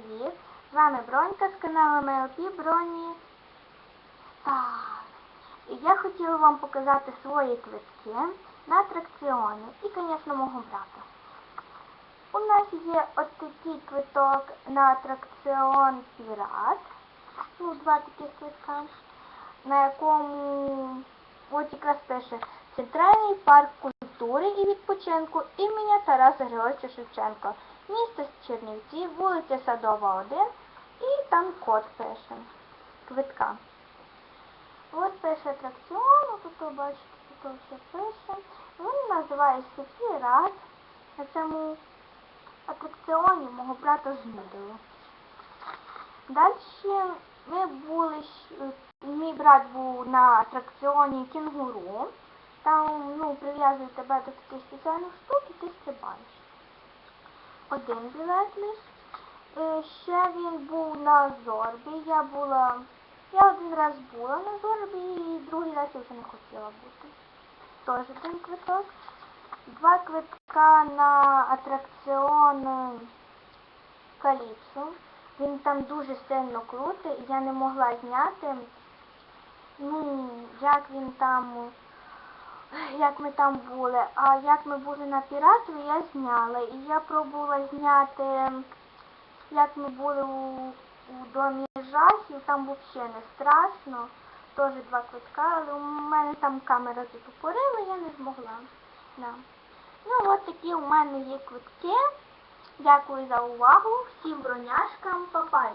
привіт! З вами Бронька з каналу МЛП Броні. Так, і я хотіла вам показати свої квитки на атракціони і, звісно, мого брата. У нас є от такий квиток на атракціон Пірат. Ну, два таких квитка, на якому от якраз пише Центральний парк культури і відпочинку імені Тараса Григоровича Шевченка. Місто Чернівці, вулиця Садова, 1 і там код пише. Квитка. От пише атракціон, тут ви бачите, тут все пише. Він називається Пірат. На цьому атракціоні мого брата знудило. Далі ми були, мій брат був на атракціоні кінгуру. Там ну, прив'язують тебе до таких спеціальних штук і ти стрибаєш. Один білет Ще він був на зорбі. Я була. Я один раз була на зорбі і другий раз я вже не хотіла бути. Теж один квиток. Два квитка на атракціон е, Каліпсо. Він там дуже сильно крутий, я не могла зняти. Ну, як він там, як ми там були. А як ми були на піратові, я зняла. І я пробувала зняти, як ми були у, у домі жахів, там взагалі не страшно. Теж два квитка, але у мене там камера затупорила, я не змогла. Да. Ну, от такі у мене є квитки. Дякую за увагу. Всім броняшкам, папай!